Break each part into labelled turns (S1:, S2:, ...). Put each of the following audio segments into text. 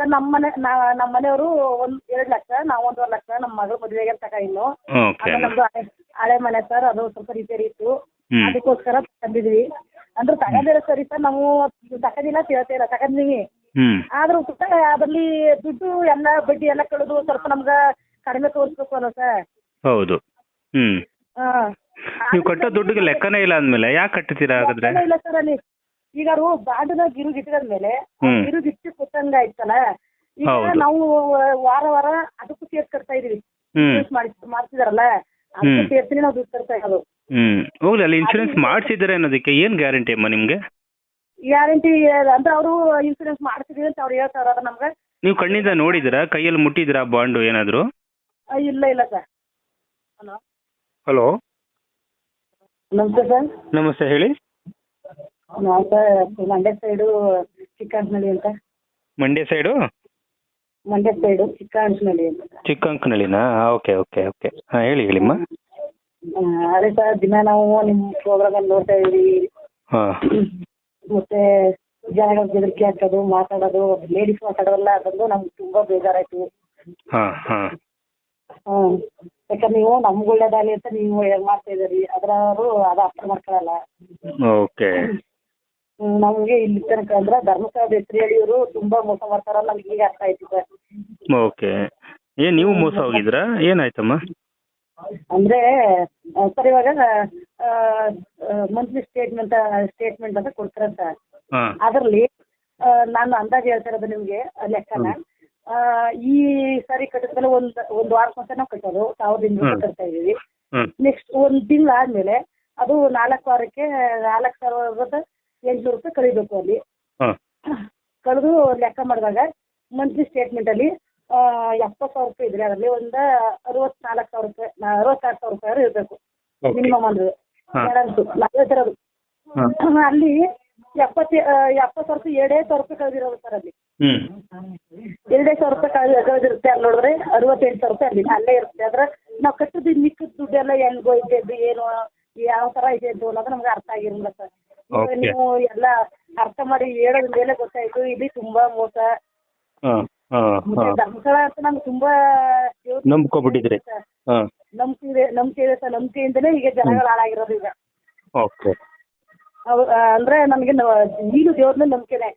S1: Sir ನಮ್ಮ ಮನೆ ನಮ್ಮ ಮನೆಯವರು ಒಂದ್ ಎರಡ್ ಲಕ್ಷ ನಾವ್ ಒಂದೂವರೆ ಲಕ್ಷ ನಮ್ಮ ಮಗಳ ಮದುವೆಗೆ ತಕ ಇನ್ನು
S2: ಓಕೆ
S1: ಆಮೇಲೆ ನಮ್ದು ಹಳೆ ಹಳೆ ಮನೆ ಸರ್ ಅದು ಸ್ವಲ್ಪ ರಿಪೇರಿ ಇತ್ತು.
S2: ಹ್ಮ್.
S1: ಅದಕ್ಕೋಸ್ಕರ ತಂದಿದ್ವಿ. ಅಂದ್ರೆ ತಗದಿಲ್ಲ ಸರಿ ಸರ್ ನಾವು ತಗದಿಲ್ಲ ಹೇಳ್ತಾ ಇಲ್ಲ
S2: ಹ್ಮ್.
S1: ಆದ್ರೂ ಕೂಡ ಅದರಲ್ಲಿ ದುಡ್ಡು ಎಲ್ಲ ಬಡ್ಡಿ ಎಲ್ಲ ಕಳೆದು ಸ್ವಲ್ಪ ನಮ್ಗ ಕಡಿಮೆ ತೋರಿಸ್ಬೇಕು ಅಲ್ಲ ಸರ್?
S2: ಹೌದು. ಹ್ಮ್.
S1: ಹಾಂ.
S2: ನೀವು ಕಟ್ಟೋ ದುಡ್ಡಿಗೆ ಲೆಕ್ಕನೇ ಇಲ್ಲ ಅಂದ್ಮೇಲೆ ಯಾಕೆ ಕಟ್ಟುತ್ತೀರಾ ಹಾಗಾದ್ರೆ?
S1: ಇಲ್ಲ ಸರ್ ಅಲ್ಲಿ. ಈಗ ಅವರು ಬಾಂಡನ ಗಿರುಗ್ ಮೇಲೆ
S2: ಗಿರುಗಿಟ್ಟಿ
S1: ಗಿರುಗ್ ಇಟ್ಟು ಕೊಟ್ಟಂಗ ಆಯ್ತಲ್ಲ? ಈಗ ನಾವು ವಾರ ವಾರ ಅದಕ್ಕೂ ಸೇರ್ಸ್ ಕಟ್ತಾ ಇದೀವಿ. ಮಾಡ್ತಿದಾರಲ್ಲ ಅದಕ್ಕೂ ಸೇರ್ತೀನಿ ನಾವು ದುಡ್ಡು ಕಟ್ತಾ ಇರೋದು.
S2: ಹ್ಮ್. ಹೋಗ್ಲಿ ಅಲ್ಲಿ ಇನ್ಶೂರೆನ್ಸ್ ಮಾಡ್ಸಿದ್ದಾರೆ ಅನ್ನೋದಕ್ಕೆ ಏನ್ ಗ್ಯಾರಂಟಿ ಅಮ್ಮ ನಿಮ್ಗೆ?
S1: ಗ್ಯಾರಂಟಿ ಅಂದ್ರೆ ಅವರು ಇನ್ಶೂರೆನ್ಸ್ ಮಾಡ್ತಿದೀವಿ ಅಂತ ಅವ್ರು ಹೇಳ್ತಾರ ಅದ ನಮ್ಗೆ.
S2: ನೀವು ಕಣ್ಣಿಂದ ನೋಡಿದಿರಾ? ಕೈಯಲ್ಲಿ ಮುಟ್ಟಿದಿರಾ ಬಾಂಡ್ ಏನಾದ್ರು?
S1: ಇಲ್ಲ ಇಲ್ಲ ಸರ್. ಹಲೋ
S2: ಹಲೋ
S1: ನಮಸ್ತೆ ಸರ್.
S2: ನಮಸ್ತೆ ಹೇಳಿ.
S1: ನಾವು ಸರ್ ಮಂಡ್ಯ ಸೈಡು ಚಿಕ್ಕಂಕನಳ್ಳಿ ಅಂತ.
S2: ಮಂಡ್ಯ ಸೈಡು
S1: ಮಂಡ್ಯ ಸೈಡು ಚಿಕ್ಕಂಕನಳ್ಳಿ ಅಂತ.
S2: ಚಿಕ್ಕಂಕನಳ್ಳಿನಾ? ಓಕೆ ಓಕೆ ಓಕೆ ಹಾಂ ಹೇಳಿ ಹೇಳಿಮ್ಮ.
S1: ಆ, ಅದೇ ಸರ್ ದಿನ ನಾವು ನಿಮ್ಮ ಪ್ರೋಗ್ರಾಮ್ ನೋಡ್ತಾ ಇದೀವಿ
S2: ಹಾಂ.
S1: ಮತ್ತೆ ಜನಗಳ ಬೆದರಿಕೆ ಹಾಕೋದು ಮಾತಾಡೋದು ಲೇಡೀಸ್ ಮಾತಾಡೋಲ್ಲ ಅದೊಂದು ನಮ್ಗೆ ತುಂಬಾ ಬೇಜಾರಾಯ್ತು.
S2: ಹಾಂ ಹಾಂ.
S1: ಹ್ಮ್ ಯಾಕಂದ್ರೆ ನೀವು ನಮ್ಗೆ ಒಳ್ಳೇದಾಗಲಿ ಅಂತ ನೀವು ಹೇಳ್ ಮಾಡ್ತಾ ಇದ್ದೀರಿ. ಅದ್ರವರು ಅದು ಅರ್ಥ ಮಾಡ್ಕೊಳಲ್ಲ.
S2: ಓಕೆ
S1: ನಮ್ಗೆ ಇಲ್ಲಿ ತನಕ ಅಂದ್ರೆ ಧರ್ಮಸ್ಥಳದ ಹೆಸರು ಹೇಳಿಯವರು ತುಂಬಾ ಮೋಸ ಮಾಡ್ತಾರಲ್ಲ ನಮ್ಗೆ ಈಗ ಅರ್ಥ ಆಯ್ತು ಸರ್.
S2: ಓಕೆ. ಏನ್ ನೀವು ಮೋಸ ಹೋಗಿದ್ರಾ? ಏನಾಯ್ತಮ್ಮ?
S1: ಅಂದ್ರೆ ಸರ್ ಇವಾಗ ಮಂತ್ಲಿ ಸ್ಟೇಟ್ಮೆಂಟ್ ಸ್ಟೇಟ್ಮೆಂಟ್ ಅಂತ ಕೊಡ್ತಾರೆ ಸರ್
S2: ಹಾಂ.
S1: ಅದರಲ್ಲಿ ನಾನು ಅಂದಾಜು ಹೇಳ್ತಿರೋದು ನಿಮ್ಗೆ ನಿಮಗೆ ಲೆಕ್ಕನ. ಆ, ಈ ಸಾರಿ ಕಟ್ಟಿದ್ಮೇಲೆ ಒಂದ್ ಒಂದು ವಾರಕ್ಕೊಂದ್ಸಲ ನಾವು ಕಟ್ಟೋದು ಸಾವಿರದ ಇನ್ನೂರು
S2: ಹ್ಮ್.
S1: ಕಟ್ತಾ ಇದೀವಿ
S2: ಹ್ಮ್.
S1: ನೆಕ್ಸ್ಟ್ ಒಂದ್ ತಿಂಗಳಾದ್ಮೇಲೆ ಅದು ನಾಲ್ಕು ವಾರಕ್ಕೆ ನಾಲ್ಕು ಸಾವಿರದ ಎಂಟುನೂರು ರೂಪಾಯಿ ಕಳಿಬೇಕು ಅಲ್ಲಿ.
S2: ಹಾಂ.
S1: ಕಳೆದು ಲೆಕ್ಕ ಮಾಡಿದಾಗ ಮಂತ್ಲಿ ಸ್ಟೇಟ್ಮೆಂಟ್ ಅಲ್ಲಿ ಎಪ್ಪತ್ತು ಸಾವಿರ ರೂಪಾಯಿ ಇದ್ರೆ ಅದರಲ್ಲಿ ಒಂದು ಅರವತ್ನಾಲ್ಕು ಸಾವಿರ ರೂಪಾಯಿ ಅರವತ್ತಾರು ಸಾವಿರ ರೂಪಾಯಿ ಇರಬೇಕು. ಮಿನಿಮಮ್ ಅಂದ್ರೆ.
S2: ಹಾ.
S1: ಬ್ಯಾಲೆನ್ಸು ನಾವು ಅಲ್ಲಿ ಎಪ್ಪತ್ತು ಎಪ್ಪತ್ತು ಸಾವಿರ ರೂಪಾಯಿ ಎರಡೇ ಸಾವಿರ ರೂಪಾಯಿ ಕಳೆದಿರೋದು ಸರ್ ಅಲ್ಲಿ. ಎರಡೇ ಸಾವಿರ ರೂಪಾಯಿ ಕಳೆದ ಕಳೆದಿರುತ್ತೆ ಅಲ್ಲಿ ನೋಡಿದ್ರೆ ಅರವತ್ತೆಂಟು ಸಾವಿರ ರೂಪಾಯಿ ಅಲ್ಲಿ ಅಲ್ಲೇ ಇರುತ್ತೆ. ಆದ್ರೆ ನಾವು ಕಟ್ಟಿದ್ದು ಮಿಕ್ಕಿದ ದುಡ್ಡೆಲ್ಲ ಹೆಂಗ್ ಹೋಯ್ತಿದ್ದು ಏನು ಯಾವ ತರ ಇದೆ ಅಂತ ಅನ್ನೋದು ನಮ್ಗೆ ಅರ್ಥ ಆಗಿರಲ್ಲ ಸರ್.
S2: Okay.
S1: ನೀವು ಎಲ್ಲ ಅರ್ಥ ಮಾಡಿ ಹೇಳೋದ್ ಮೇಲೆ ಗೊತ್ತಾಯ್ತು. ಇಲ್ಲಿ ತುಂಬಾ ಮೋಸ.
S2: ಹಾಂ ಹಾಂ
S1: ಮತ್ತೆ
S2: ಹಾಂ.
S1: ಧರ್ಮಸ್ಥಳ ಅಂತ ನಮ್ಗೆ ತುಂಬಾ ದೇವ್ರು
S2: ನಂಬ್ಕೊಬಿಟ್ಟಿದ್ರಿ.
S1: ಸರ್.
S2: ಹಾಂ.
S1: ನಂಬಿಕೆ ಇದೆ ನಂಬಿಕೆ ಇದೆ ಸರ್. ನಂಬಿಕೆಯಿಂದನೇ ಈಗ ಜನಗಳು ಹಾಳಾಗಿರೋದು ಈಗ.
S2: ಓಕೆ
S1: ಅವ್- ಆ, ಅಂದ್ರೆ ನಮಗೆ ನೀನು ದೇವ್ರ ಮೇಲೆ ನಂಬಿಕೆನೆ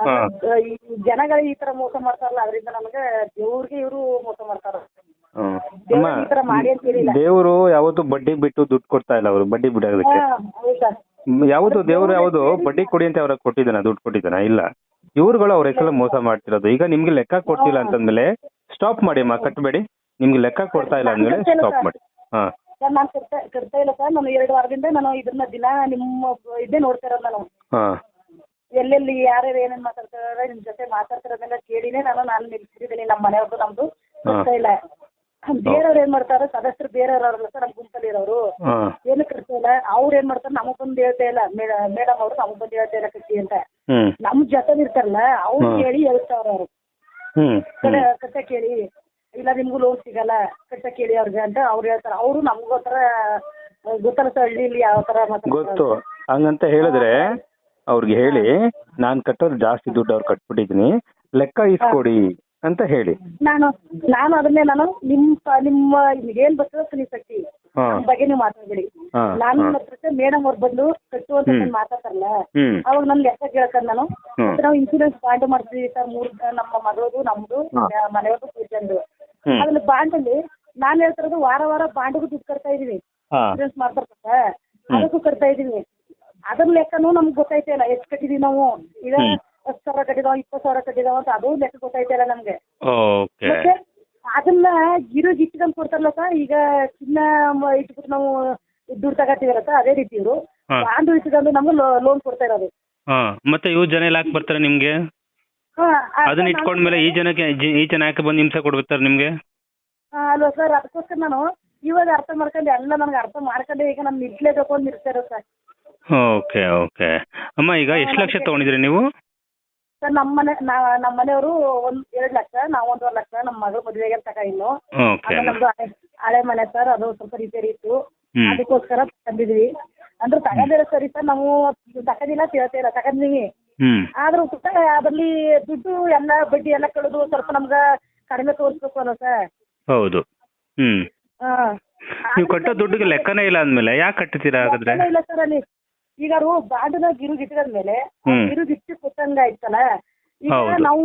S2: ಹಾ.
S1: ಈ ಜನಗಳು ಈ ತರ ಮೋಸ ಮಾಡ್ತಾರಲ್ಲ ಅದರಿಂದ ನಮಗೆ ದೇವ್ರಿಗೆ ಇವರು ಮೋಸ ಮಾಡ್ತಾರ.
S2: ಹ್ಮ್.
S1: ದೇವ್ರು ಈ ತರ ಮಾಡಿ ಅಂತ ಹೇಳಿಲ್ಲ.
S2: ದೇವರು ಯಾವತ್ತು ಬಡ್ಡಿ ಬಿಟ್ಟು ದುಡ್ಡು ಕೊಡ್ತಾ ಇಲ್ಲ ಅವರು ಬಡ್ಡಿ ಬಿಡೋದಕ್ಕೆ.
S1: ಹಾ, ಹೌದಾ?
S2: ಯಾವುದು ದೇವ್ರು ಯಾವುದು ಬಡ್ಡಿ ಕೊಡಿ ಅಂತ ಅವ್ರಿಗೆ ಕೊಟ್ಟಿದ್ದಾನೆ ದುಡ್ಡು ಕೊಟ್ಟಿದ್ದಾನ ಇಲ್ಲ. ಇವ್ರುಗಳು ಅವ್ರ ಹೆಸರು ಮೋಸ ಮಾಡ್ತಿರೋದು. ಈಗ ನಿಮ್ಗೆ ಲೆಕ್ಕ ಕೊಡ್ತಿಲ್ಲ ಅಂತಂದ್ಮೇಲೆ ಸ್ಟಾಪ್ ಮಾಡಿ ಅಮ್ಮ ಕಟ್ಬೇಡಿ. ನಿಮ್ಗೆ ಲೆಕ್ಕ ಕೊಡ್ತಾ ಇಲ್ಲ ಅಂದ್ಮೇಲೆ ಸ್ಟಾಪ್ ಮಾಡಿ. ಹಾ.
S1: ಸರ್ ನಾನು ಕಟ್ತಾ ಇಲ್ಲ ಸರ್. ನಾನು ಎರಡು ವಾರದಿಂದ ನಾನು ಇದನ್ನ ದಿನ ನಿಮ್ಮ ಇದೇ ನೋಡ್ತಾ ಇರೋದು ನಾನು.
S2: ಹಾ.
S1: ಎಲ್ಲೆಲ್ಲಿ ಯಾರ್ಯಾರು ಏನೇನ್ ಮಾತಾಡ್ತಾರೆ ನಿಮ್ ಜೊತೆ ಮಾತಾಡ್ತಿರೋದೆಲ್ಲ ಕೇಳಿನೇ ನಾನು ನಾನು ನಿಲ್ಸಿದ್ದೀನಿ ನಮ್ಮ ಮನೆಯವ್ರದ್ದು ನಮ್ದು. ಕರ್ತಾ ಇಲ್ಲ. ಬೇರೆಯವ್ರು ಏನ್ ಮಾಡ್ತಾರ? ಸದಸ್ಯರು ಬೇರೆಯವ್ರು ಅವ್ರಲ್ಲ ಸರ್ ನಮ್ ಗುಂಪಲ್ಲಿ ಇರೋರು. ಏನು ಕಟ್ತಾ ಇಲ್ಲ? ಅವ್ರು ಏನ್ ಮಾಡ್ತಾರ? ನಮಗ್ ಬಂದು ಹೇಳ್ತಾ ಇಲ್ಲ. ಮೇಡಮ್ ಅವರು ನಮಗ್ ಬಂದು ಹೇಳ್ತಾ ಇಲ್ಲ ಕಟ್ಟಿ ಅಂತ.
S2: ಹ್ಮ್.
S1: ನಮ್ ಜೊತೆ ಇರ್ತಾರಲ್ಲ ಅವ್ರು
S2: ಹ್ಮ್.
S1: ಕೇಳಿ ಹೇಳ್ತಾವ್ರ ಅವ್ರು.
S2: ಹ್ಮ್
S1: ಕಡೆ
S2: ಹ್ಮ್
S1: ಕಟ್ಟ ಕೇಳಿ. ಇಲ್ಲ ನಿಮ್ಗೂ ಲೋನ್ ಸಿಗಲ್ಲ. ಕಟ್ಟ ಕೇಳಿ ಅವ್ರಿಗೆ ಅಂತ ಅವ್ರು ಹೇಳ್ತಾರೆ. ಅವರು ನಮ್ಗೋಸ್ಕರ ಗೊತ್ತಲ್ಲ ಸರ್ ಹಳ್ಳಿಲಿ ಯಾವ ತರ ಮಾತಾಡ್ತಾರೆ
S2: ಗೊತ್ತು. ಹಂಗಂತ ಹೇಳಿದ್ರೆ ಅವ್ರಿಗೆ ಹೇಳಿ ನಾನ್ ಕಟ್ಟೋದು ಜಾಸ್ತಿ ದುಡ್ಡು ಅವ್ರು ಕಟ್ಬಿಟ್ಟಿದೀನಿ ಲೆಕ್ಕ ಇಸ್ಕೊಡಿ. ಅಂತ ಹೇಳಿ.
S1: ನಾನು ನಾನು ಅದನ್ನೇ ನಾನು ನಿಮ್ ಪ- ನಿಮ್ಮ ನಿಮ್ಗೆ ಏನ್ ಬರ್ತದೆ ನೀವು ಕಟ್ಟಿ
S2: ಹಾ.
S1: ನಮ್ ಬಗ್ಗೆ ನೀವು ಮಾತಾಡ್ಬೇಡಿ.
S2: ಹಾ
S1: ನಾನು
S2: ಹಾ.
S1: ಹತ್ರಕ್ಕೆ ಮೇಡಮ್ ಅವ್ರು ಬಂದು ಕಟ್ಟು ಅಂತ
S2: ಹ್ಮ್.
S1: ಏನ್ ಮಾತಾಡ್ತಾರಲ್ಲ
S2: ಹ್ಮ್.
S1: ಅವಾಗ ನನ್ ಲೆಕ್ಕ ಕೇಳ್ತಾರ ನಾನು.
S2: ಹ್ಮ್.
S1: ಮತ್ತೆ ನಾವು ಇನ್ಸೂರೆನ್ಸ್ ಬಾಂಡ್ ಮಾಡ್ತೀವಿ ಸರ್ ಮೂರು ನಮ್ಮ ಮಗಳದು ನಮ್ದು
S2: ಮನೆಯವರು
S1: ಮನೆಯವ್ರದ್ದು ಪೂಜಂದು.
S2: ಹ್ಮ್.
S1: ಅದ್ರಲ್ಲಿ ಬಾಂಡ್ ಅಲ್ಲಿ ನಾನ್ ಹೇಳ್ತಿರೋದು ವಾರ ವಾರ ಬಾಂಡ್ಗೂ ದುಡ್ಡು ಕಟ್ತಾ ಇದೀವಿ
S2: ಹಾ.
S1: ಇನ್ಸೂರೆನ್ಸ್ ಮಾಡ್ತಾರಲ್ಲ ಅದಕ್ಕೂ ಕಟ್ತಾ ಇದೀವಿ ಅದ್ರ ಲೆಕ್ಕನೂ ನಮ್ಗೆ ಗೊತ್ತೈತೆ ಇಲ್ಲ ಎಷ್ಟು ಕಟ್ಟಿದೀವಿ ನಾವು. ಈಗ
S2: ಹ್ಮ್.
S1: ಕಟ್ಟಿದಾವ ಇಪ್ಪತ್ತು ಸಾವಿರ ಕಟ್ಟಿದಾವ ಅಂತ ಅದು ಲೆಕ್ಕ ಗೊತ್ತಾಯ್ತಲ್ಲ ನಮ್ಗೆ.
S2: ಓಕೆ
S1: ಮತ್ತೆ ಅದನ್ನ ಗಿರು ಇಟ್ಕೊಂಡ್ ಕೊಡ್ತಾರಲ್ಲ ಸರ್ ಈಗ ಚಿನ್ನ ಮ- ಇಟ್ಬಿಟ್ಟು ನಾವು ದುಡ್ಡು ತಗೋತೀವಲ್ಲ ಸರ್ ಅದೇ ರೀತಿ ಇವರು.
S2: ಹಾ.
S1: ಬಾಂಡ್ ಇಟ್ಕೊಂಡು ನಮ್ಗೆ ಲೋನ್ ಕೊಡ್ತಾ ಇರೋದು.
S2: ಹಾ ಮತ್ತೆ ಇವ್ ಜನ ಎಲ್ಲ ಹಾಕಿ ಬರ್ತಾರೆ ನಿಮ್ಗೆ?
S1: ಹಾ, ಆ-
S2: ಅದನ್ನ ಇಟ್ಕೊಂಡ್ಮೇಲೆ ಈ ಜನಕ್ಕೆ ಜಿ- ಈ ಜನ ಯಾಕೆ ಬಂದು ಹಿಂಸೆ ಕೊಡ್ಬಿಡ್ತಾರೆ ನಿಮ್ಗೆ?
S1: ಹಾ, ಅಲ್ವಾ ಸರ್ ಅದಕ್ಕೋಸ್ಕರ ನಾನು ಇವಾಗ ಅರ್ಥ ಮಾಡ್ಕೊಂಡು ಎಲ್ಲ ನನಗೆ ಅರ್ಥ ಮಾಡ್ಕೊಂಡೆ ಈಗ ನಾನು ನಿಲ್ಸ್ಲೇಬೇಕು ಅಂತ ಇರ್ತಾರೆ ಸರ್.
S2: ಓಕೆ ಓಕೆ ಅಮ್ಮ ಈಗ ಎಷ್ಟು ಲಕ್ಷ ತಗೊಂಡಿದ್ರಿ ನೀವು?
S1: ಸರ್ ನಮ್ಮ ಮನೆ ನಮ್ಮ ಮನೆಯವರು ಒಂದ್ ಎರಡ್ ಲಕ್ಷ ನಾವು ಒಂದೂವರೆ ಲಕ್ಷ ನಮ್ಮ ಮಗಳ ಮದುವೆಗೆ ತಕ ಇನ್ನು.
S2: ಓಕೆ
S1: ಆಮೇಲೆ ನಮ್ದು ಹಳೆ ಹಳೆ ಮನೆ ಸರ್ ಅದು ಸ್ವಲ್ಪ ರಿಪೇರಿ ಇತ್ತು.
S2: ಹ್ಮ್.
S1: ಅದಕ್ಕೋಸ್ಕರ ತಂದಿದ್ವಿ. ಅಂದ್ರೆ ತಗೊಂಡಿಲ್ಲ ಸರಿ ಸರ್ ನಾವು ತಗೊಂಡಿಲ್ಲ ಅಂತ ಹೇಳ್ತಾ ಇಲ್ಲ
S2: ಹ್ಮ್.
S1: ಆದ್ರೂ ಕೂಡ ಅದ್ರಲ್ಲಿ ದುಡ್ಡು ಎಲ್ಲ ಬಡ್ಡಿ ಎಲ್ಲ ಕಳೆದು ಸ್ವಲ್ಪ ನಮ್ಗ ಕಡಿಮೆ ತೋರಿಸ್ಬೇಕು ಅಲ್ಲ ಸರ್?
S2: ಹೌದು. ಹ್ಮ್.
S1: ಹಾ.
S2: ನೀವು ಕಟ್ಟೋ ದುಡ್ಡಿಗೆ ಲೆಕ್ಕನೇ ಇಲ್ಲ ಅಂದ್ಮೇಲೆ ಯಾಕೆ ಕಟ್ತೀರಾ ಹಾಗಾದ್ರೆ?
S1: ಇಲ್ಲ ಸರ್ ಅಲ್ಲಿ. ಈಗ ಅವರು ಬಾಂಡನ ಗಿರುಗಿಟ್ಟಿದ
S2: ಮೇಲೆ
S1: ಗಿರುಗಿಟ್ಟಿ ಕುತ್ತಂಗ ಕೊಟ್ಟಂಗ ಆಯ್ತಲ್ಲ? ಈಗ ನಾವು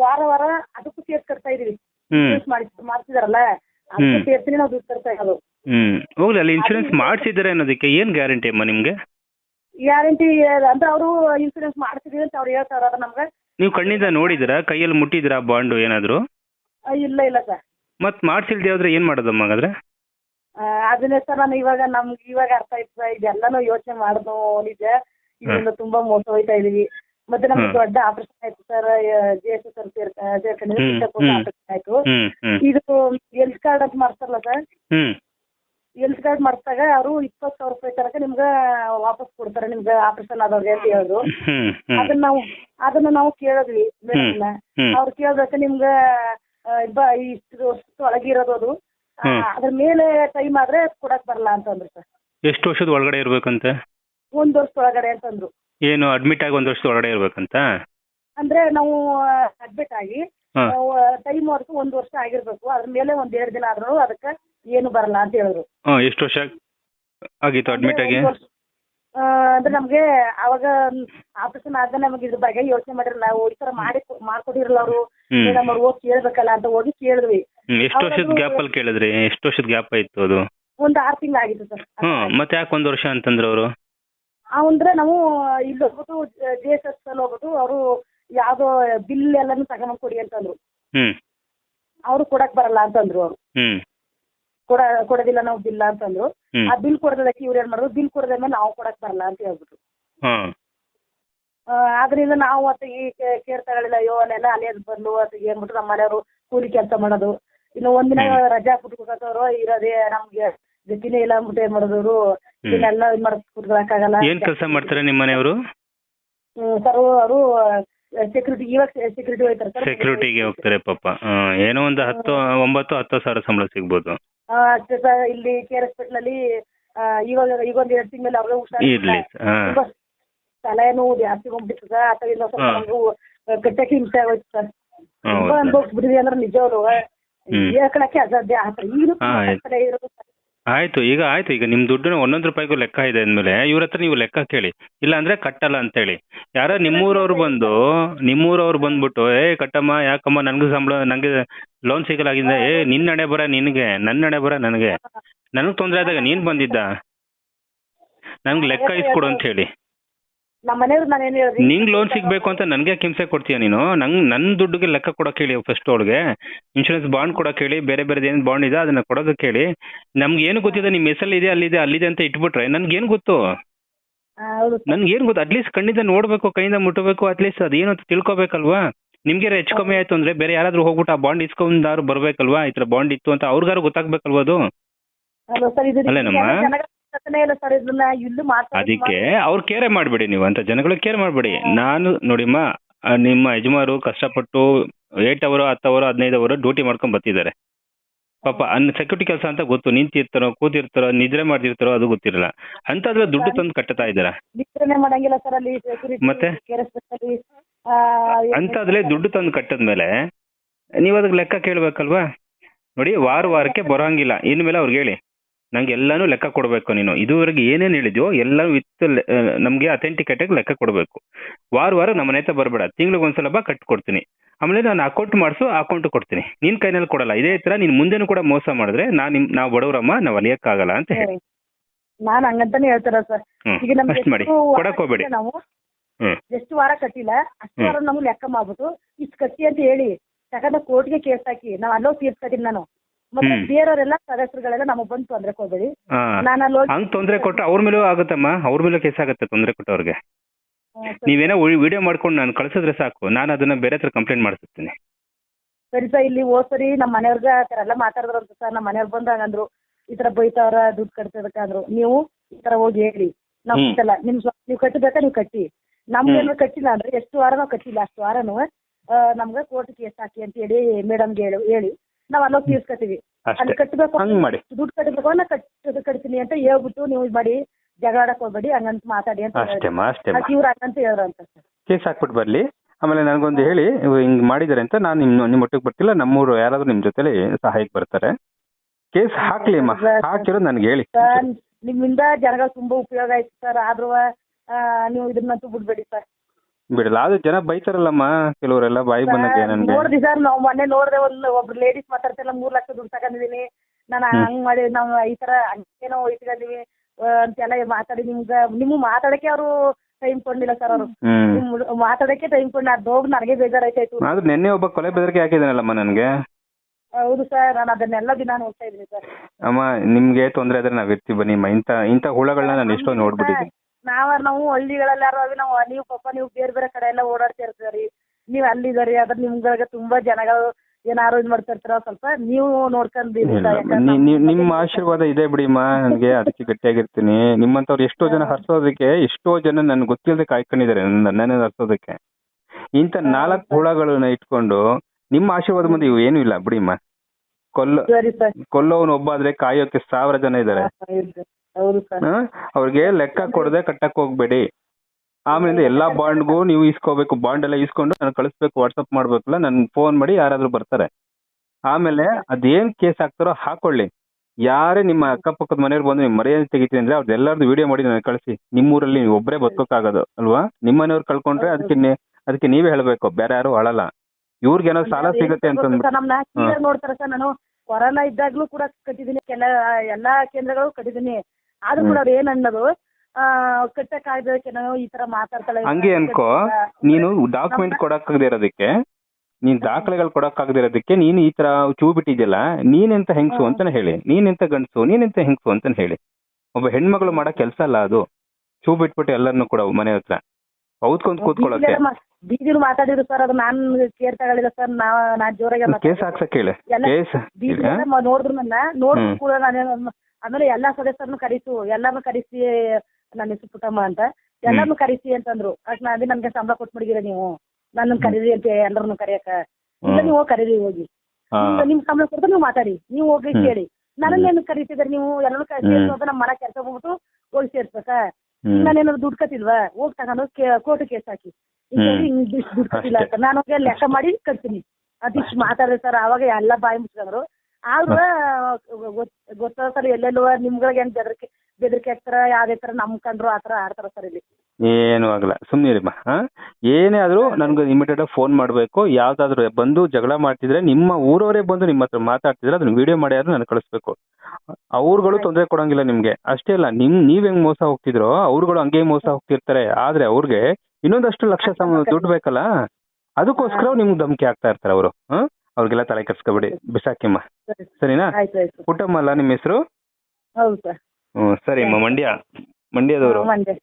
S1: ವಾರ ವಾರ ಅದಕ್ಕೂ ಸೇರ್ಸ್ ಕಟ್ತಾ ಇದೀವಿ. ಮಾಡ್ತಿದಾರಲ್ಲ ಅದಕ್ಕೂ. ಸೇರ್ಸಿನೇ ನಾವು ದುಡ್ಡು ಕರ್ತಾ ಇರೋದು.
S2: ಹ್ಮ್. ಹೋಗ್ಲಿ ಅಲ್ಲಿ ಇನ್ಶೂರೆನ್ಸ್ ಮಾಡಿಸಿದ್ರೆ ಅನ್ನೋದಕ್ಕೆ ಏನ್ ಗ್ಯಾರಂಟಿ ಅಮ್ಮ ನಿಮ್ಗೆ?
S1: ಗ್ಯಾರಂಟಿ ಅಂದ್ರೆ ಅವರು ಇನ್ಶೂರೆನ್ಸ್ ಮಾಡ್ತಿದೀವಿ ಅಂತ ಅವ್ರು ಹೇಳ್ತಾರ ನಮ್ಗೆ.
S2: ನೀವು ಕಣ್ಣಿಂದ ನೋಡಿದ್ರ? ಕೈಯಲ್ಲಿ ಮುಟ್ಟಿದಿರಾ ಬಾಂಡು ಏನಾದ್ರು?
S1: ಇಲ್ಲ ಇಲ್ಲ ಸರ್.
S2: ಮತ್ ಮಾಡ್ಸಿಲ್ದೆ ಹೋದ್ರೆ ಏನ್ ಮಾಡೋದಮ್ಮ ಹಾಗಾದ್ರೆ?
S1: ಅದನ್ನೇ ಸರ್ ನಾನು ಇವಾಗ ನಮ್ಗೆ ಇವಾಗ ಅರ್ಥ ಆಯ್ತು? ಇದೆಲ್ಲಾನು ಯೋಚನೆ ಮಾಡಿದ್ನು ನಿಜ ಇದರಿಂದ ತುಂಬಾ ಮೋಸ ಹೋಯ್ತಾ ಇದೀವಿ ಮತ್ತೆ ನಮ್ಗೆ ದೊಡ್ಡ ಆಪರೇಷನ್ ಆಯ್ತು sir. G S sir. Operation ಆಯ್ತು. ಇದು ಹೆಲ್ತ್ ಕಾರ್ಡ್ ಅಂತ ಮಾಡ್ತಾರಲ್ಲ ಸರ್? ಹೆಲ್ತ್ ಕಾರ್ಡ್ ಮಾಡಿಸಿದಾಗ ಅವರು ಇಪ್ಪತ್ತು ಸಾವಿರ ರೂಪಾಯಿ ತನಕ ನಿಮ್ಗೆ ವಾಪಸ್ ಕೊಡ್ತಾರೆ ನಿಮ್ಗೆ ಆಪರೇಷನ್ ಆದವ್ರಿಗೆ ಅಂತ
S2: ಹೇಳುದು.
S1: ಅದನ್ನ ನಾವು ಅದನ್ನ ನಾವು ಕೇಳಿದ್ವಿ ಅವ್ರು ಕೇಳ್ಬೇಕು ನಿಮ್ಗೆ ಇಷ್ಟು ವರ್ಷದ ಒಳಗಿರೋದು ಅದು.
S2: ಹ್ಮ್.
S1: ಅದ್ರ ಮೇಲೆ ಟೈಮ್ ಆದ್ರೆ ಕೊಡಕ್ ಬರಲ್ಲ ಅಂತಂದ್ರು ಸರ್.
S2: ಎಷ್ಟು ವರ್ಷದ ಒಳಗಡೆ ಇರ್ಬೇಕಂತೆ?
S1: ಒಂದ್ ವರ್ಷದೊಳಗಡೆ ಅಂತಂದ್ರು
S2: ಏನು ಅಡ್ಮಿಟ್ ಆಗಿ ಒಂದ್ ವರ್ಷದ ಒಳಗಡೆ ಇರ್ಬೇಕಂತ?
S1: ಅಂದ್ರೆ ನಾವು ಅಡ್ಮಿಟ್ ಆಗಿ
S2: ನಾವು
S1: ಟೈಮ್ ವರ್ಕ್ ಒಂದ್ ವರ್ಷ ಆಗಿರ್ಬೇಕು. ಅದ್ರ ಮೇಲೆ ಒಂದ್ ಎರಡ್ ದಿನ ಆದ್ರೂ ಅದಕ್ಕೆ ಏನು ಬರಲ್ಲ ಅಂತ ಹೇಳಿದ್ರು.
S2: ಹಾ ಎಷ್ಟು ವರ್ಷ ಆಗಿತ್ತು ಅಡ್ಮಿಟ್ ಆಗಿ?
S1: ಒಂದ್ ವರ್ಷ. ಆ, ಅಂದ್ರೆ ನಮ್ಗೆ ಅವಾಗ ಆಪರೇಷನ್ ಆದ ನಮಗೆ ಇದ್ರ ಬಗ್ಗೆ ಯೋಚನೆ ಮಾಡಿರಲ್ಲ ನಾವು ಈ ತರ ಮಾಡಿ ಮಾಡ್ಕೊಡಿರಲ್ಲ ಅವರು.
S2: ಹ್ಮ್.
S1: ಮೇಡಮ್ ಅವ್ರು ಹೋಗಿ ಕೇಳ್ಬೇಕಲ್ಲ ಅಂತ ಹೋಗಿ ಕೇಳಿದ್ವಿ.
S2: ಎಷ್ಟು ವರ್ಷದ ಗ್ಯಾಪ್ ಅಲ್ಲಿ ಕೇಳಿದ್ರಿ? ಎಷ್ಟು ವರ್ಷದ ಗ್ಯಾಪ್ ಆಯ್ತು ಅದು?
S1: ಒಂದು ಆರು ತಿಂಗಳು ಆಗಿತ್ತು ಸರ್.
S2: ಹ್ಮ್ ಮತ್ತೆ ಯಾಕೆ ಒಂದ್ ವರ್ಷ ಅಂತಂದ್ರು ಅವರು?
S1: ಅಂದ್ರೆ ನಾವು ಇಲ್ಲಿ ಹೋಗ್ಬಿಟ್ಟು ಜೆ ಎಸ್ ಎಸ್ ಅಲ್ಲಿ ಹೋಗ್ಬಿಟ್ಟು ಅವರು ಯಾವ್ದೋ ಬಿಲ್ ಎಲ್ಲಾನು ತಗೊಂಡ್ ಕೊಡಿ ಅಂತಂದ್ರು.
S2: ಹ್ಮ್.
S1: ಅವ್ರು ಕೊಡಕ್ ಬರಲ್ಲ ಅಂತಂದ್ರು ಅವ್ರು.
S2: ಹ್ಮ್.
S1: ಕೊಡ ಕೊಡೋದಿಲ್ಲ ನಾವು ಬಿಲ್ ಅಂತಂದ್ರು.
S2: ಹ್ಮ್.
S1: ಆ ಬಿಲ್ ಕೊಡದಕ್ಕೆ ಇವ್ರು ಏನ್ ಮಾಡಿದ್ರು ಬಿಲ್ ಕೊಡದ ಮೇಲೆ ನಾವು ಕೊಡಕ್ ಬರಲ್ಲ ಅಂತ ಹೇಳ್ಬಿಟ್ರು.
S2: ಹಾ.
S1: ಆ, ಆದ್ರಿಂದ ನಾವು ಅತ್ತ ಈ ಕೇರ್ ತಗೊಳ್ಳಿಲ್ಲ ಅಯ್ಯೋ ಅಲ್ಲೆಲ್ಲ ಅಲ್ಲೇ ಬಂದು ಅಂತ ಏನ್ಬಿಟ್ಟು ನಮ್ಮ ಮನೆಯವರು ಕೂಲಿ ಕೆಲಸ ಮಾಡೋದು. ಇನ್ನು ಒಂದಿನ ರಜಾ ಕುಟ್ಕೊಳಕವ್ರು ಇರೋದೇ ನಮ್ಗೆ ಗತಿನೇ ಇಲ್ಲ ಮುಟ್ಟೆ ಮಾಡಿದವರು. ಇದನ್ನೆಲ್ಲ ಇದ್ ಮಾಡಕ್ ಕುಟ್ಕೊಳಕ್ಕಾಗಲ್ಲ
S2: ಏನ್ ಕೆಲಸ ಮಾಡ್ತಾರೆ ನಿಮ್ಮ ಮನೆಯವರು?
S1: ಸರ್ ಅವರು ಸೆಕ್ಯೂರಿಟಿ ಇವಾಗ ಸೆಕ್ಯೂರಿಟಿ ಹೋಯ್ತಾರೆ ಸರ್
S2: ಸೆಕ್ಯೂರಿಟಿಗೆ ಹೋಗ್ತಾರೆ ಪಾಪ. ಆ, ಏನೋ ಒಂದು ಹತ್ತು ಒಂಬತ್ತು ಹತ್ತು ಸಾವಿರ ಸಂಬಳ ಸಿಗ್ಬೋದು.
S1: ಆ, ಅಷ್ಟೇ ಸರ್ ಇಲ್ಲಿ ಕೇರ್ ಹಾಸ್ಪಿಟಲ್ ಅಲ್ಲಿ ಆ, ಇವಾಗ ಈಗ ಒಂದ್ ಎರಡು ತಿಂಗಳ ಅವ್ರಿಗೆ
S2: ಇರ್ಲಿ
S1: ಹುಷಾರಿಲ್ಲ
S2: ಹಾ.
S1: ತುಂಬಾ ತಲೆನೋವು ಜಾಸ್ತಿ ಹೋಗ್ಬಿಟ್ಟು ಸರ್ ಅಥವಾ ಇಲ್ಲ ಸ್ವಲ್ಪ
S2: ಹಾ.
S1: ನಮಗೂ ಕಟ್ಟಕ್ಕೆ ಹಿಂಸೆ ಆಗೋಯ್ತು ಸರ್ ತುಂಬಾ
S2: ಹೌದಾ.
S1: ಅನ್ಭವಿಸ್ಬಿಟ್ಟಿದ್ವಿ ಅಂದ್ರೆ
S2: ಹ್ಮ್.
S1: ಹೇಳ್ಕೊಳಕ್ಕೆ ಅಸಾಧ್ಯ ಈಗಲೂ
S2: ಆಯ್ತು.
S1: ಕಷ್ಟನೇ ಇರೋದು.
S2: ಆಯ್ತು ಈಗ ಆಯ್ತು. ಈಗ ನಿಮ್ ದುಡ್ಡು ಒಂದೊಂದು ರೂಪಾಯಿಗೂ ಲೆಕ್ಕ ಇದೆ ಅಂದ್ಮೇಲೆ ಇವ್ರ ಹತ್ರ ನೀವು ಲೆಕ್ಕ ಕೇಳಿ. ಇಲ್ಲ ಅಂದ್ರೆ ಕಟ್ಟಲ್ಲ ಅಂತೇಳಿ ಯಾರೋ ನಿಮ್ಮೂರವ್ರು ಬಂದು ನಿಮ್ಮೂರವ್ರು ಬಂದ್ಬಿಟ್ಟು ಏ ಕಟ್ಟಮ್ಮ ಯಾಕಮ್ಮ ನನ್ಗೂ ಸಂಬಳ ನಂಗೆ ಲೋನ್ ಸಿಗಲಾಗಿಂದ. ಏ ನಿನ್ನ ನಡೆ ಬರ ನಿನಗೆ ನನ್ನ ಹಣೆ ಬರ ನನಗೆ. ನನಗ್ ತೊಂದ್ರೆ ಆದಾಗ ನೀನ್ ಬಂದಿದ್ದ? ನನ್ಗೆ ಲೆಕ್ಕ ಇಸ್ಕೊಡು ಅಂತ ಹೇಳಿ.
S1: ನಮ್ಮ ಮನೆಯವ್ರು ನಾನು ಏನ್ ಹೇಳಿ
S2: ನಿಂಗ್ ಲೋನ್ ಸಿಗ್ಬೇಕು ಅಂತ ನನ್ಗೆ ಕಿಂಸೆ ಹಿಂಸೆ ಕೊಡ್ತೀಯ ನೀನು? ನಂಗ್ ನನ್ ದುಡ್ಡಿಗೆ ಲೆಕ್ಕ ಕೊಡಕ್ ಹೇಳಿ ಫಸ್ಟ್ ಅವ್ಳಿಗೆ. ಇನ್ಶೂರೆನ್ಸ್ ಬಾಂಡ್ ಕೊಡಕ್ ಹೇಳಿ ಬೇರೆ ಬೇರೆ ಏನ್ ಬಾಂಡ್ ಇದೆ ಅದನ್ನ ಕೊಡೋದಕ್ಕೆ ಹೇಳಿ. ನಮ್ಗೆ ಏನು ಗೊತ್ತಿದೆ ನಿಮ್ ಹೆಸರಲ್ಲಿದೆ ಅಲ್ಲಿದೆ ಅಲ್ಲಿದೆ ಅಂತ ಇಟ್ಬಿಟ್ರೆ ನನ್ಗೆ ಏನ್ ಗೊತ್ತು?
S1: ಹೌದು.
S2: ನನ್ಗೆ ಏನ್ ಗೊತ್ತು? ಅಟ್ಲೀಸ್ಟ್ ಕಣ್ಣಿಂದ ನೋಡ್ಬೇಕು ಕೈಯಿಂದ ಮುಟ್ಟಬೇಕು ಅಟ್ಲೀಸ್ಟ್ ಅದೇನು ಅಂತ ತಿಳ್ಕೊಬೇಕಲ್ವಾ? ನಿಮ್ಗೆ ಹೆಚ್ಚು ಕಮ್ಮಿ ಆಯ್ತು ಅಂದ್ರೆ ಬೇರೆ ಯಾರಾದ್ರೂ ಹೋಗ್ಬಿಟ್ಟು ಆ ಬಾಂಡ್ ಇಸ್ಕೊಂಡಾರು ಬರ್ಬೇಕಲ್ವಾ? ಈ ತರ ಬಾಂಡ್ ಇತ್ತು ಅಂತ ಅವ್ರಿಗಾರು ಗೊತ್ತಾಗ್ಬೇಕಲ್ವಾ ಅದು?
S1: ಅಲ್ಲೇ ಸರ್ ಇದು
S2: ಅಲ್ಲೇನಮ್ಮ?
S1: ಜನಗಳ ಕಥೆನೇ ಇಲ್ಲ ಸರ್ ಇದನ್ನ ಇಲ್ಲೂ ಮಾತಾಡಿ
S2: ಅದಕ್ಕೆ ಅವ್ರು ಕೇರೆ ಮಾಡಬೇಡಿ ನೀವು ಅಂತ ಜನಗಳು ಕೇರ್ ಮಾಡಬೇಡಿ. ನಾನು ನೋಡಿಮ್ಮ ಆ, ನಿಮ್ಮ ಯಜಮಾರು ಕಷ್ಟಪಟ್ಟು ಏಟ್ ಅವರು ಹತ್ತು ಅವರು ಹದಿನೈದು ಅವರು ಡ್ಯೂಟಿ ಮಾಡ್ಕೊಂಡ್ ಬರ್ತಿದ್ದಾರೆ. ಪಾಪ ಅನ್ ಸೆಕ್ಯೂರಿಟಿ ಕೆಲಸ ಅಂತ ಗೊತ್ತು. ನಿಂತಿರ್ತಾರೋ ಕೂತಿರ್ತಾರೋ ನಿದ್ರೆ ಮಾಡ್ತಿರ್ತಾರೋ ಅದು ಗೊತ್ತಿರಲ್ಲ. ಅಂತಂದ್ರೆ ದುಡ್ಡು ತಂದು ಕಟ್ಟತಾ ಇದ್ದಾರ?
S1: ವಿತರಣೆ ಮಾಡಂಗಿಲ್ಲ ಸರ್ ಅಲ್ಲಿ security,
S2: ಮತ್ತೆ?
S1: care hospital, ಆ,
S2: ಅಂತಾದ್ಲೆ ದುಡ್ಡು ತಂದು ಕಟ್ಟದ್ಮೇಲೆ ನೀವು ಅದಕ್ಕೆ ಲೆಕ್ಕ ಕೇಳ್ಬೇಕಲ್ವಾ? ನೋಡಿ ವಾರ ವಾರಕ್ಕೆ ಬರೋಂಗಿಲ್ಲ. ಇನ್ಮೇಲೆ ಅವ್ರಿಗೆ ಹೇಳಿ. ನಂಗೆ ಎಲ್ಲಾನು ಲೆಕ್ಕ ಕೊಡಬೇಕು ನೀನು. ಇದುವರೆಗೆ ಏನೇನು ಹೇಳಿದ್ಯೋ ಎಲ್ಲಾನು ವಿತ್ ನಮಗೆ ಅಥೆಂಟಿಕೇಟ್ ಆಗಿ ಲೆಕ್ಕ ಕೊಡಬೇಕು. ವಾರ ವಾರ ನಮ್ಮ ಮನೆ ಹತ್ರ ಬರಬೇಡ. ತಿಂಗ್ಳಿಗೆ ಒಂದ್ಸಲ ಬಾ ಕಟ್ ಕೊಡ್ತೀನಿ. ಆಮೇಲೆ ನಾನು ಅಕೌಂಟ್ ಮಾಡಿಸು ಅಕೌಂಟ್ ಕೊಡ್ತೀನಿ. ನಿನ್ ಕೈನಲ್ಲಿ ಕೊಡಲ್ಲ. ಇದೇ ತರ ನೀನ್ ಮುಂದೆನೂ ಕೂಡ ಮೋಸ ಮಾಡಿದ್ರೆ ನಾನು ನಿಮ್ ನಾವು ಬಡವರಮ್ಮ ನಾವು ಅಲಿಯಕ್ಕಾಗಲ್ಲ ಅಂತ ಹೇಳಿ.
S1: ನಾನ್ ಹಂಗಂತಾನೆ ಹೇಳ್ತಾರ ಸರ್. ಈಗ ನಮ್ಗೆ
S2: ಅಷ್ಟ್ ಮಾಡಿ. ಕೊಡಕ್ ಹೋಗ್ಬೇಡಿ.
S1: ನಾವು. ಎಷ್ಟು ವಾರ ಕಟ್ಟಿಲ್ಲ. ಅಷ್ಟು ವಾರ ನಮ್ಗೆ ಲೆಕ್ಕ ಮಾಡ್ಬಿಟ್ಟು ಇಷ್ಟು ಕಟ್ಟಿ ಅಂತ ಹೇಳಿ. ಯಾಕಂದ್ರೆ ಕೋರ್ಟ್ಗೆ ಕೇಸ್ ಹಾಕಿ. ನಾವು ಅಲ್ಲೋ ತೀರ್ಸ್ಕೊತೀನಿ ನಾನು. ಮತ್ತೆ. ಬೇರೆಯವರೆಲ್ಲ ಸದಸ್ಯರುಗಳೆಲ್ಲ ನಮಗ್ ಬಂದು ತೊಂದ್ರೆ ಕೊಡ್ಬೇಡಿ. ನಾನು ಅಲ್ಲಿ ಹೋಗಿ
S2: ಹಂಗ್ ತೊಂದ್ರೆ ಕೊಟ್ರೆ ಅವ್ರ ಮೇಲೂ ಆಗುತ್ತಮ್ಮ ಅವ್ರ ಮೇಲೂ ಕೇಸ್ ಆಗುತ್ತೆ ತೊಂದ್ರೆ ಕೊಟ್ಟವ್ರಿಗೆ.
S1: ಹ್ಮ್, ಸರಿ.
S2: ನೀವೇನೋ ವಿಡಿಯೋ ಮಾಡ್ಕೊಂಡು ನಾನು ಕಳ್ಸಿದ್ರೆ ಸಾಕು ನಾನು ಅದನ್ನ ಬೇರೆ ಹತ್ರ ಕಂಪ್ಲೇಂಟ್ ಮಾಡಿಸ್ತೀನಿ
S1: ಸರಿ ಸರ್ ಇಲ್ಲಿ ಹೋದ್ ಸರಿ ನಮ್ಮ ಮನೆಯವ್ರಿಗೆ ಆ ಥರ ಎಲ್ಲ ಮಾತಾಡಿದ್ರು ಅಂತ ಸರ್ ನಮ್ಮ ಮನೆಯವ್ರು ಬಂದಾಗ ಅಂದ್ರು ಈ ತರ ಬೈತಾವ್ರ ದುಡ್ಡು ಕಟ್ತದಕ್ಕಂದ್ರು ನೀವು ಈ ತರ ಹೋಗಿ ಹೇಳಿ. ನಾವು
S2: ಹ್ಮ್.
S1: ಕಟ್ಟಲ್ಲ ನಿಮ್ ಸ್ವ- ನೀವು ಕಟ್ಟಬೇಕಾ ನೀವು ಕಟ್ಟಿ. ನಮ್ಗೇನು ಕಟ್ಟಿಲ್ಲ ಅಂದ್ರೆ ಎಷ್ಟು ವಾರ ನಾವು ಕಟ್ಟಿಲ್ಲ ಅಷ್ಟು ವಾರನು ನಮ್ಗೆ ಕೋರ್ಟ್ ಕೇಸ್ ಹಾಕಿ ಅಂತ ಹೇಳಿ ಮೇಡಮ್ಗೆ ಹೇಳಿ ಹೇಳಿ. ನಾವ್ ಅಲ್ಲೋಗಿ ತೀರ್ಸ್ಕೊತೀವಿ. ಅಲ್ಲಿ ಕಟ್ಟಬೇಕು
S2: ಹಂಗ್ ಮಾಡಿ.
S1: ದುಡ್ಡು ಕಟ್ಟಬೇಕು ನಾ ಕಟ್ ಕಟ್ತೀನಿ ಅಂತ ಹೇಳ್ಬಿಟ್ಟು ನೀವು ಇದ್ ಮಾಡಿ ಜಗಳ ಆಡಕ್ ಹೋಗ್ಬೇಡಿ ಹಂಗಂತ ಮಾತಾಡಿ ಅಂತ ಇವ್ರ ಹಂಗಂತ
S2: ಕೇಸ್ ಹಾಕ್ಬಿಟ್ಟು ಬರ್ಲಿ. ಆಮೇಲೆ ನನಗೊಂದು ಹೇಳಿ ಹಿಂಗ್ ಮಾಡಿದಾರೆ ಅಂತ ನಾನು ನಿಮ್ಮ ನಿಮ್ ಒಟ್ಟಿಗೆ ಬರ್ತಿಲ್ಲ ನಮ್ಮೂರು ಯಾರಾದ್ರೂ ನಿಮ್ ಜೊತೆಲಿ ಸಹಾಯಕ್ಕೆ ಬರ್ತಾರೆ. ಕೇಸ್ ಹಾಕ್ಲಿ ಅಮ್ಮ ಹಾಕಿರೋದು ನನಗೆ ಹೇಳಿ.
S1: ಸರ್ ನಿಮ್ಮಿಂದ ಜನಗಳ ತುಂಬಾ ಉಪಯೋಗ ಆಯ್ತು ಸರ್ ಆದ್ರೂ ನೀವು ಇದನ್ನಂತೂ ಬಿಡ್ಬೇಡಿ ಸರ್.
S2: ಬಿಡಲ್ಲ ಆದ್ರೆ ಜನ ಬೈತಾರಲ್ಲಮ್ಮ ಕೆಲವರೆಲ್ಲ ಬಾಯಿ ಬಂದಂಗೆ ನನಗೆ.
S1: ನೋಡ್ರಿ ಸರ್ ನಾವು ಮೊನ್ನೆ ನೋಡ್ದೆ ಒಂದು ಒಬ್ರು ಲೇಡೀಸ್ ಮಾತಾಡ್ತಿಲ್ಲ ಮೂರ್ ಲಕ್ಷ ದುಡ್ಡು ತಗೊಂಡಿದೀನಿ. ನಾನು ಹಂಗ್ ಮಾಡಿ ನಾವು ಈ ತರ ಏನೋ ಇಟ್ಕೊಂಡಿವಿ ಅಂತೆಲ್ಲ ಮಾತಾಡಿ ನಿಮ್ಗ ನಿಮ್ಗೆ ಮಾತಾಡಕ್ಕೆ ಅವರು ಟೈಮ್ ಕೊಡ್ಲಿಲ್ಲ ಸರ್ ಅವರು. ಮಾತಾಡಕ್ಕೆ ಟೈಮ್ ಕೊಡ್ ಅದು ಹೋಗಿ ನನಗೆ ಬೇಜಾರಾಯ್ತಾಯ್ತು.
S2: ಆದ್ರೆ ನಿನ್ನೆ ಒಬ್ಬ ಕೊಲೆ ಬೆದರಿಕೆ ಹಾಕಿದಾನಲ್ಲಮ್ಮ ನನಗೆ.
S1: ಹೌದು ಸರ್ ನಾನು ಅದನ್ನೆಲ್ಲ ದಿನ ನೋಡ್ತಾ ಇದ್ದೀನಿ ಸರ್.
S2: ಅಮ್ಮ ನಿಮ್ಗೆ ತೊಂದ್ರೆ ಆದ್ರೆ ನಾವ್ ಇರ್ತೀವಿ ಬನ್ನಿ. ಇಂಥ ಇಂಥ ಹುಳಗಳನ್ನ ನಾನು ಎಷ್ಟೋ ನೋಡ್ಬಿಟ್ಟಿದ್ದೀನಿ.
S1: ನಾವ ನಾವು ಹಳ್ಳಿಗಳಲ್ಲಾರು ನಾವು ನೀವು ಪಾಪ ನೀವು ಬೇರೆ ಬೇರೆ ಕಡೆ ಎಲ್ಲ ಓಡಾಡ್ತಾ ಇರ್ತೀರಿ ನೀವು ಅಲ್ಲಿದಾರಿ ಅದ್ರ ನಿಮ್ಗಳಿಗೆ ತುಂಬಾ ಜನಗಳು ಏನಾರು ಇದ್ ಮಾಡ್ತಾ ಇರ್ತಾರ ಸ್ವಲ್ಪ ನೀವು ನೋಡ್ಕೊಂಡಿ
S2: ಇಲ್ಲ, ನೀ- ನೀ- ನಿಮ್ಮ ಆಶೀರ್ವಾದ ಇದೆ ಬಿಡಿಮ್ಮ ನನ್ಗೆ ಅದಕ್ಕೆ ಗಟ್ಟಿಯಾಗಿರ್ತೀನಿ. ನಿಮ್ಮಂತವ್ರು ಎಷ್ಟೋ ಜನ ಹರ್ಸೋದಕ್ಕೆ ಎಷ್ಟೋ ಜನ ನನ್ಗೆ ಗೊತ್ತಿಲ್ಲದೆ ಕಾಯ್ಕೊಂಡಿದ್ದಾರೆ ನನ್ನ ಹರ್ಸೋದಕ್ಕೆ. ಇಂತ ನಾಲ್ಕು ಹುಳಗಳನ್ನ ಇಟ್ಕೊಂಡು ನಿಮ್ಮ ಆಶೀರ್ವಾದ ಮುಂದೆ ಇವು ಏನು ಇಲ್ಲ ಬಿಡಿಮ್ಮ. ಕೊಲ್ಲ ಕೊಲ್ಲೋವನು ಒಬ್ಬ ಆದ್ರೆ ಕಾಯೋಕೆ ಸಾವಿರ ಜನ ಇದ್ದಾರೆ.
S1: ಹೌದು ಸರ್.
S2: ಅವ್ರಿಗೆ ಲೆಕ್ಕ ಕೊಡದೆ ಕಟ್ಟಕ್ ಹೋಗ್ಬೇಡಿ. ಆಮೇಲೆ ಎಲ್ಲಾ ಬಾಂಡ್ಗೂ ನೀವು ಇಸ್ಕೋಬೇಕು ಬಾಂಡ್ ಎಲ್ಲ ಇಸ್ಕೊಂಡು ನಾನು ಕಳಿಸ್ಬೇಕು ವಾಟ್ಸಪ್ ಮಾಡ್ಬೇಕಲ್ಲ ನನ್ ಫೋನ್ ಮಾಡಿ ಯಾರಾದ್ರೂ ಬರ್ತಾರೆ. ಆಮೇಲೆ ಅದೇನ್ ಕೇಸ್ ಹಾಕ್ತಾರೋ ಹಾಕೊಳ್ಳಿ. ಯಾರೇ ನಿಮ್ಮ ಅಕ್ಕಪಕ್ಕದ ಮನೆಯವ್ರು ಬಂದು ನಿಮ್ಮ ಮರ್ಯಾದೆ ತೆಗಿತೀನಿ ಅಂದ್ರೆ ಅವ್ರದ್ದೆಲ್ಲಾರ್ದು ವಿಡಿಯೋ ಮಾಡಿ ನನಗೆ ಕಳಿಸಿ. ನಿಮ್ಮೂರಲ್ಲಿ ನೀವು ಒಬ್ಬರೇ ಬದುಕೋಕ್ಕಾಗೋದು ಅಲ್ವಾ? ನಿಮ್ಮ ಮನೆಯವ್ರು ಕಳ್ಕೊಂಡ್ರೆ ಅದಕ್ಕೆ ನೀ- ಅದಕ್ಕೆ ನೀವೇ ಹೇಳ್ಬೇಕು ಬೇರೆ ಯಾರು ಅಳಲ್ಲ. ಇವ್ರಿಗೇನೋ ಸಾಲ ಸಿಗುತ್ತೆ ಅಂತ ಅಂದ್ಬಿಟ್ಟು
S1: ನಮ್ನ ಕ್ಲಿಯರ್ ನೋಡ್ತಾರೆ ಸರ್ ನಾನು ಕೊರೋನಾ ಇದ್ದಾಗ್ಲೂ ಕೂಡ ಕಟ್ಟಿದೀನಿ ಕೆಲ ಎಲ್ಲಾ ಕೇಂದ್ರಗಳು ಕಟ್ಟಿದೀನಿ ಆದ್ರೂ ಕೂಡ ಅವ್ರು ಏನ್ ಅನ್ನೋದು ಈ ತರ ಮಾತಾಡ್ತಾಳೆ
S2: ಹಂಗೆ ಅನ್ಕೋ ನೀನು ಡಾಕ್ಯುಮೆಂಟ್ ಕೊಡಕ್ಕಾಗದೇ ಇರೋದಕ್ಕೆ ನೀನ್ ದಾಖಲೆಗಳು ಕೊಡಕ್ಕಾಗದೇ ಇರೋದಕ್ಕೆ ನೀನು ಈ ತರ ಚೂ ಬಿಟ್ಟಿದ್ಯಲ್ಲ ನೀನೆಂತ ಹೆಂಗ್ಸು ಅಂತಾನೆ ಹೇಳಿ ನೀನೆಂತ ಗಂಡಸು ನೀನೆಂತ ಹೆಂಗ್ಸು ಅಂತಾನೆ ಹೇಳಿ. ಒಬ್ಬ ಹೆಣ್ಮಗಳು ಮಾಡೋ ಕೆಲಸ ಅಲ್ಲ ಅದು ಚೂ ಬಿಟ್ಬಿಟ್ಟು ಎಲ್ಲರನ್ನು ಕೂಡ ಮನೆ ಹತ್ರ. ಹೌದ್ಕೊಂಡ್ ಕೂತ್ಕೊಳ್ಳೋಕೆ.
S1: ಬೀದಿರು ಮಾತಾಡಿದ್ರು ಸರ್ ಅದು ನಾನ್ ಕೇರ್ ತಗೊಳ್ಳಿಲ್ಲ ಸರ್ ನಾ ನಾನ್ ಜೋರಾಗಿ
S2: ಕೇಸ್ ಹಾಕ್ಸಕ್ ಹೇಳಿ ಕೇಸ್
S1: ನೋಡಿದ್ರು ನನ್ನ ನೋಡಿದ್ರು ಕೂಡ ನಾನು ಆಮೇಲೆ ಎಲ್ಲಾ ಸದಸ್ಯರನ್ನು ಕರೀತು ಎಲ್ಲಾನು ಕರೆಸಿ ನನ್ನ ಹೆಸರು ಪುಟ್ಟಮ್ಮ ಅಂತ. ಎಲ್ಲಾನು ಕರೀಸಿ ಅಂತಂದ್ರು. ಅದ್ ನಾವೇ ನನ್ಗೆ ಸಂಬಳ ಕೊಟ್ಬಿಡಿದಿರ ನೀವು. ನನ್ನ ಕರೀರಿ ಅಂತ ಎಲ್ಲರನ್ನು ಕರೆಯಕ ಇಲ್ಲ ನೀವು ಹೋಗಿ. ಕರೀರಿ ಹೋಗಿ ನಿಮ್ ಸಂಬಳ ಕೊಡ್ತಾ ನೀವು ಮಾತಾಡಿ. ನೀವು ಹೋಗಿ
S2: ಕೇಳಿ.
S1: ಕೇಳಿ ಏನು ಕರೀತಿದಾರೆ ನೀವು? ಎಲ್ಲರೂ
S2: ಕರೆಸಿ
S1: ಸೇರ್ಸೋದು ನಮ್ಮ ಮನೆ ಕೆಲಸ ಹೋಗ್ಬಿಟ್ಟು ಹೋಗಿ ಸೇರ್ಸ್ಬೇಕಾ?
S2: ನಾನು
S1: ನಾನೇನಾದ್ರು ದುಡ್ಡು ಕತ್ತಿಲ್ವಾ ಹೋಗಿ ತಗೊಂಡು ಕೋರ್ಟ್ ಕೇಸ್ ಹಾಕಿ. ದುಡ್ಡು ಕಟ್ಟಿಲ್ಲ ಅಂತ. ನಾನು ಹೋಗಿ ಲೆಕ್ಕ ಮಾಡಿ ಕಟ್ತೀನಿ. ಅದಿಷ್ಟು ಮಾತಾಡಿದೆ ಸರ್. ಅವಾಗ ಎಲ್ಲ ಬಾಯಿ ಮುಚ್ಕೊಂಡ್ರು. ಆದ್ರೂ ಗೊತ್ತದ ಸರ್ ಎಲ್ಲೆಲ್ಲೋ ನಿಮ್ಗಳಿಗೆ ಏನ್ ಬೆದರಿಕೆ ಬೆದರಿಕೆ ಹಾಕ್ತಾರ ಯಾವ್ದೇ ತರ ನಂಬ್ಕೊಂಡ್ರು ಆ ತರ ಆಡ್ತಾರ ಸರ್ ಇಲ್ಲಿ.
S2: ಏನು ಆಗಲ್ಲ. ಸುಮ್ಮನಿರಿಮ್ಮ ಹಾ? ಏನೇ ಆದ್ರೂ ನನಗೆ ಇಮಿಡಿಯೇಟ್ ಆಗಿ ಫೋನ್ ಮಾಡಬೇಕು. ಯಾವ್ದಾದ್ರು ಬಂದು ಜಗಳ ಮಾಡ್ತಿದ್ರೆ ನಿಮ್ಮ ಊರವರೇ ಬಂದು ನಿಮ್ಮ ಹತ್ರ ಮಾತಾಡ್ತಿದ್ರೆ ಅದನ್ನ ವಿಡಿಯೋ ಮಾಡಿ ಆದ್ರೂ ನನಗೆ ಕಳಿಸ್ಬೇಕು. ಅವ್ರುಗಳು ತೊಂದರೆ ಕೊಡಂಗಿಲ್ಲ ನಿಮ್ಗೆ. ಅಷ್ಟೇ ಅಲ್ಲ ನಿಮ್ ನೀವ್ ಹೆಂಗ್ ಮೋಸ ಹೋಗ್ತಿದ್ರೋ ಅವ್ರುಗಳು ಹಂಗೆ ಮೋಸ ಹೋಗ್ತಿರ್ತಾರೆ. ಆದ್ರೆ ಅವ್ರಿಗೆ ಇನ್ನೊಂದಷ್ಟು ಲಕ್ಷ ಸಮ ದುಡ್ಡು ಬೇಕಲ್ಲ ಅದಕ್ಕೋಸ್ಕರ ನಿಮ್ಗೆ ಧಮಕಿ ಹಾಕ್ತಾ ಇರ್ತಾರೆ ಅವರು ಅವ್ರಿಗೆಲ್ಲ ತಲೆ ಕೆಡಿಸ್ಕೊಬೇಡಿ. ಬಿಸಾಕಿಮ್ಮ.
S1: ಸರಿ
S2: ಸರಿನಾ?
S1: ಆಯ್ತು ಆಯ್ತು
S2: ಪುಟ್ಟಮ್ಮ ಅಲ್ಲ ನಿಮ್ಮ ಹೆಸರು
S1: ಹೌದು ಸರ್.
S2: ಸರಿಮ್ಮ. ಮಂಡ್ಯ. ಮಂಡ್ಯದವರು?
S1: ಮಂಡ್ಯ.